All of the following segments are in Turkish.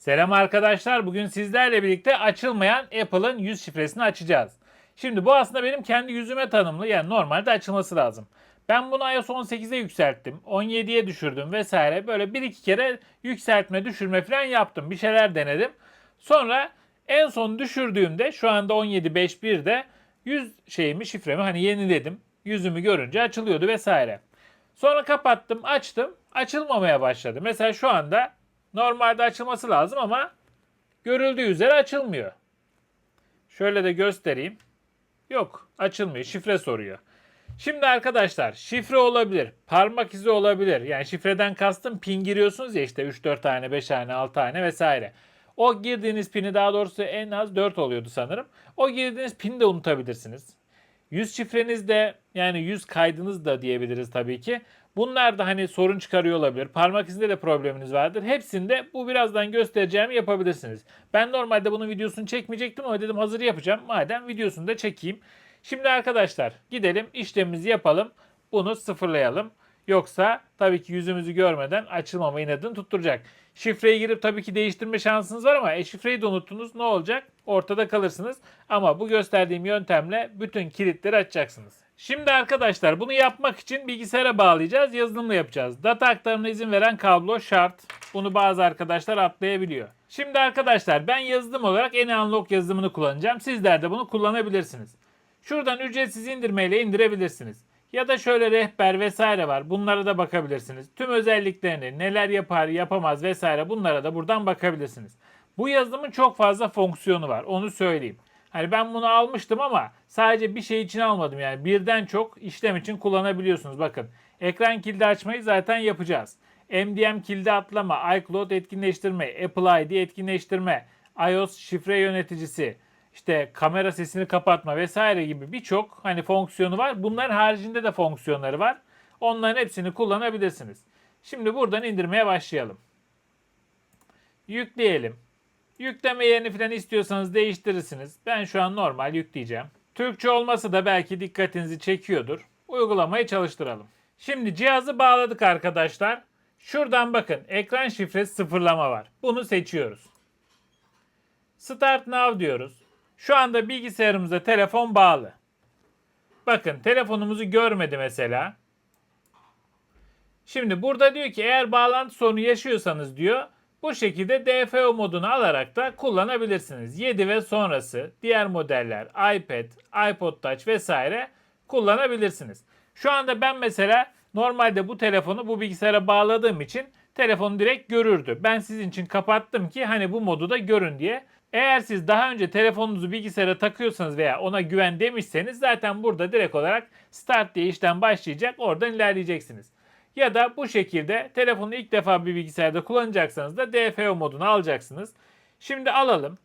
Selam arkadaşlar. Bugün sizlerle birlikte açılmayan Apple'ın yüz şifresini açacağız. Şimdi bu aslında benim kendi yüzüme tanımlı. Yani normalde açılması lazım. Ben bunu iOS 18'e yükselttim. 17'ye düşürdüm vesaire. Böyle bir iki kere yükseltme düşürme falan yaptım. Bir şeyler denedim. Sonra en son düşürdüğümde şu anda 17.5.1'de yüz şeyimi şifremi hani yeniledim. Yüzümü görünce açılıyordu vesaire. Sonra kapattım, açtım. Açılmamaya başladı. Mesela şu anda normalde açılması lazım ama görüldüğü üzere açılmıyor. Şöyle de göstereyim. Yok, açılmıyor. Şifre soruyor. Şimdi arkadaşlar şifre olabilir, parmak izi olabilir. Yani şifreden kastım pin giriyorsunuz ya işte 3-4 tane, 5 tane, 6 tane vesaire. O girdiğiniz pini daha doğrusu en az 4 oluyordu sanırım. O girdiğiniz pini de unutabilirsiniz. Yüz şifreniz de yani yüz kaydınız da diyebiliriz tabii ki. Bunlar da hani sorun çıkarıyor olabilir. Parmak izinde de probleminiz vardır. Hepsinde bu birazdan göstereceğimi yapabilirsiniz. Ben normalde bunun videosunu çekmeyecektim ama dedim hazır yapacağım. Madem videosunu da çekeyim. Şimdi arkadaşlar gidelim işlemimizi yapalım. Bunu sıfırlayalım. Yoksa tabii ki yüzümüzü görmeden açılmama inadını tutturacak. Şifreyi girip tabii ki değiştirme şansınız var ama e, şifreyi de unuttunuz ne olacak? Ortada kalırsınız. Ama bu gösterdiğim yöntemle bütün kilitleri açacaksınız. Şimdi arkadaşlar bunu yapmak için bilgisayara bağlayacağız. Yazılımla yapacağız. Data aktarımına izin veren kablo şart. Bunu bazı arkadaşlar atlayabiliyor. Şimdi arkadaşlar ben yazılım olarak AnyUnlock yazılımını kullanacağım. Sizler de bunu kullanabilirsiniz. Şuradan ücretsiz indirmeyle indirebilirsiniz. Ya da şöyle rehber vesaire var. Bunlara da bakabilirsiniz. Tüm özelliklerini, neler yapar, yapamaz vesaire bunlara da buradan bakabilirsiniz. Bu yazılımın çok fazla fonksiyonu var. Onu söyleyeyim. Hani ben bunu almıştım ama sadece bir şey için almadım. Yani birden çok işlem için kullanabiliyorsunuz. Bakın ekran kilidi açmayı zaten yapacağız. MDM kilidi atlama, iCloud etkinleştirme, Apple ID etkinleştirme, iOS şifre yöneticisi, işte kamera sesini kapatma vesaire gibi birçok hani fonksiyonu var. Bunların haricinde de fonksiyonları var. Onların hepsini kullanabilirsiniz. Şimdi buradan indirmeye başlayalım. Yükleyelim. Yükleme yerini falan istiyorsanız değiştirirsiniz. Ben şu an normal yükleyeceğim. Türkçe olması da belki dikkatinizi çekiyordur. Uygulamayı çalıştıralım. Şimdi cihazı bağladık arkadaşlar. Şuradan bakın ekran şifresi sıfırlama var. Bunu seçiyoruz. Start Now diyoruz. Şu anda bilgisayarımıza telefon bağlı. Bakın telefonumuzu görmedi mesela. Şimdi burada diyor ki eğer bağlantı sorunu yaşıyorsanız diyor bu şekilde DFO modunu alarak da kullanabilirsiniz. 7 ve sonrası diğer modeller iPad, iPod Touch vesaire kullanabilirsiniz. Şu anda ben mesela normalde bu telefonu bu bilgisayara bağladığım için telefonu direkt görürdü. Ben sizin için kapattım ki hani bu modu da görün diye. Eğer siz daha önce telefonunuzu bilgisayara takıyorsanız veya ona güven demişseniz zaten burada direkt olarak start diye işlem başlayacak. Oradan ilerleyeceksiniz. Ya da bu şekilde telefonu ilk defa bir bilgisayarda kullanacaksanız da DFO modunu alacaksınız. Şimdi alalım.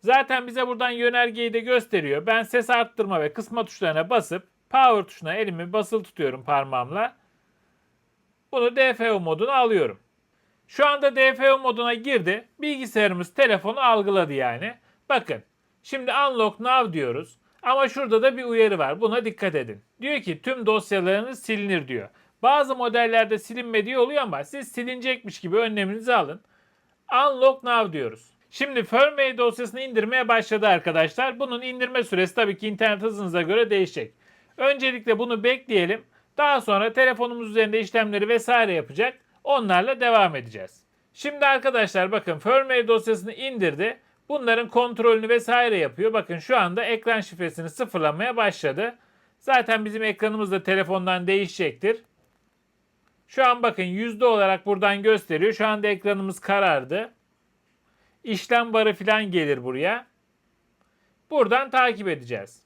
Zaten bize buradan yönergeyi de gösteriyor. Ben ses arttırma ve kısma tuşlarına basıp power tuşuna elimi basılı tutuyorum parmağımla. Bunu DFO moduna alıyorum. Şu anda DFO moduna girdi. Bilgisayarımız telefonu algıladı yani. Bakın. Şimdi unlock now diyoruz. Ama şurada da bir uyarı var. Buna dikkat edin. Diyor ki tüm dosyalarınız silinir diyor. Bazı modellerde silinmediği oluyor ama siz silinecekmiş gibi önleminizi alın. Unlock now diyoruz. Şimdi firmware dosyasını indirmeye başladı arkadaşlar. Bunun indirme süresi tabii ki internet hızınıza göre değişecek. Öncelikle bunu bekleyelim. Daha sonra telefonumuz üzerinde işlemleri vesaire yapacak. Onlarla devam edeceğiz. Şimdi arkadaşlar bakın firmware dosyasını indirdi. Bunların kontrolünü vesaire yapıyor. Bakın şu anda ekran şifresini sıfırlamaya başladı. Zaten bizim ekranımız da telefondan değişecektir. Şu an bakın yüzde olarak buradan gösteriyor. Şu anda ekranımız karardı. İşlem barı falan gelir buraya. Buradan takip edeceğiz.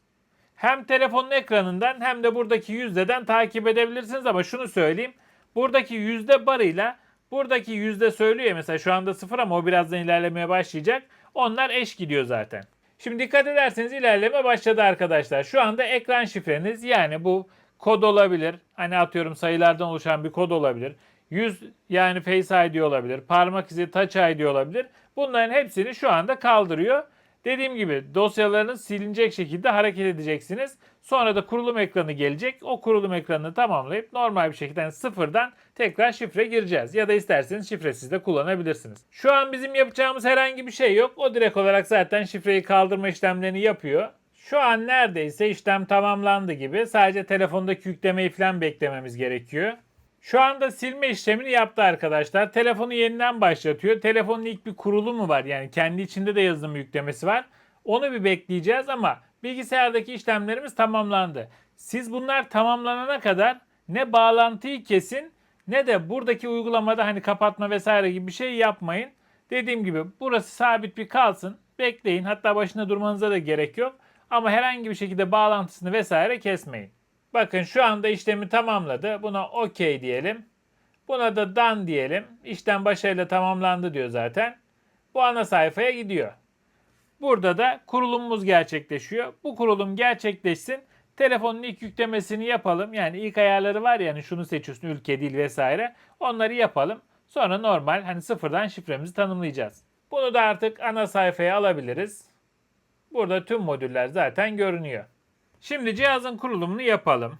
Hem telefonun ekranından hem de buradaki yüzdeden takip edebilirsiniz ama şunu söyleyeyim. Buradaki yüzde barıyla buradaki yüzde söylüyor mesela şu anda sıfır ama o birazdan ilerlemeye başlayacak. Onlar eş gidiyor zaten. Şimdi dikkat ederseniz ilerleme başladı arkadaşlar. Şu anda ekran şifreniz yani bu kod olabilir. Hani atıyorum sayılardan oluşan bir kod olabilir. Yüz yani Face ID olabilir. Parmak izi Touch ID olabilir. Bunların hepsini şu anda kaldırıyor. Dediğim gibi dosyalarınız silinecek şekilde hareket edeceksiniz. Sonra da kurulum ekranı gelecek. O kurulum ekranını tamamlayıp normal bir şekilde yani sıfırdan tekrar şifre gireceğiz. Ya da isterseniz şifresiz de kullanabilirsiniz. Şu an bizim yapacağımız herhangi bir şey yok. O direkt olarak zaten şifreyi kaldırma işlemlerini yapıyor. Şu an neredeyse işlem tamamlandı gibi. Sadece telefondaki yüklemeyi falan beklememiz gerekiyor. Şu anda silme işlemini yaptı arkadaşlar. Telefonu yeniden başlatıyor. Telefonun ilk bir kurulumu var. Yani kendi içinde de yazılım yüklemesi var. Onu bir bekleyeceğiz ama bilgisayardaki işlemlerimiz tamamlandı. Siz bunlar tamamlanana kadar ne bağlantıyı kesin ne de buradaki uygulamada hani kapatma vesaire gibi bir şey yapmayın. Dediğim gibi burası sabit bir kalsın. Bekleyin. Hatta başında durmanıza da gerek yok. Ama herhangi bir şekilde bağlantısını vesaire kesmeyin. Bakın şu anda işlemi tamamladı. Buna OK diyelim. Buna da done diyelim. İşlem başarıyla tamamlandı diyor zaten. Bu ana sayfaya gidiyor. Burada da kurulumumuz gerçekleşiyor. Bu kurulum gerçekleşsin. Telefonun ilk yüklemesini yapalım. Yani ilk ayarları var ya hani şunu seçiyorsun ülke dil vesaire. Onları yapalım. Sonra normal hani sıfırdan şifremizi tanımlayacağız. Bunu da artık ana sayfaya alabiliriz. Burada tüm modüller zaten görünüyor. Şimdi cihazın kurulumunu yapalım.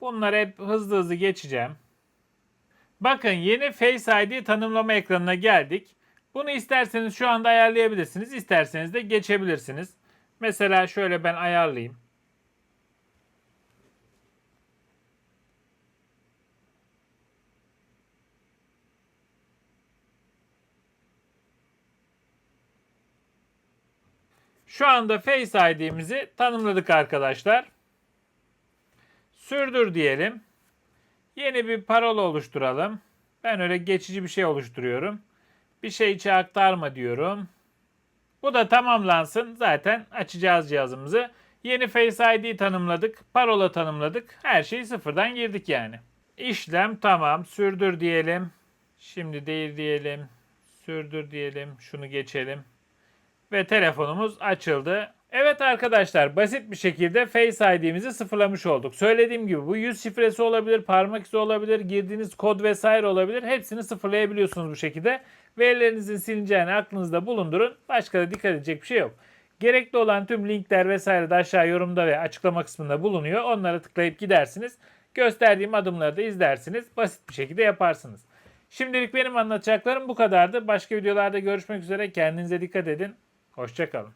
Bunları hep hızlı hızlı geçeceğim. Bakın yeni Face ID tanımlama ekranına geldik. Bunu isterseniz şu anda ayarlayabilirsiniz. İsterseniz de geçebilirsiniz. Mesela şöyle ben ayarlayayım. Şu anda Face ID'mizi tanımladık arkadaşlar. Sürdür diyelim. Yeni bir parola oluşturalım. Ben öyle geçici bir şey oluşturuyorum. Bir şey içe aktarma diyorum. Bu da tamamlansın. Zaten açacağız cihazımızı. Yeni Face ID tanımladık. Parola tanımladık. Her şeyi sıfırdan girdik yani. İşlem tamam. Sürdür diyelim. Şimdi değil diyelim. Sürdür diyelim. Şunu geçelim ve telefonumuz açıldı. Evet arkadaşlar basit bir şekilde Face ID'mizi sıfırlamış olduk. Söylediğim gibi bu yüz şifresi olabilir, parmak izi olabilir, girdiğiniz kod vesaire olabilir. Hepsini sıfırlayabiliyorsunuz bu şekilde. Verilerinizin silineceğini aklınızda bulundurun. Başka da dikkat edecek bir şey yok. Gerekli olan tüm linkler vesaire de aşağı yorumda ve açıklama kısmında bulunuyor. Onlara tıklayıp gidersiniz. Gösterdiğim adımları da izlersiniz. Basit bir şekilde yaparsınız. Şimdilik benim anlatacaklarım bu kadardı. Başka videolarda görüşmek üzere. Kendinize dikkat edin. Hoşçakalın.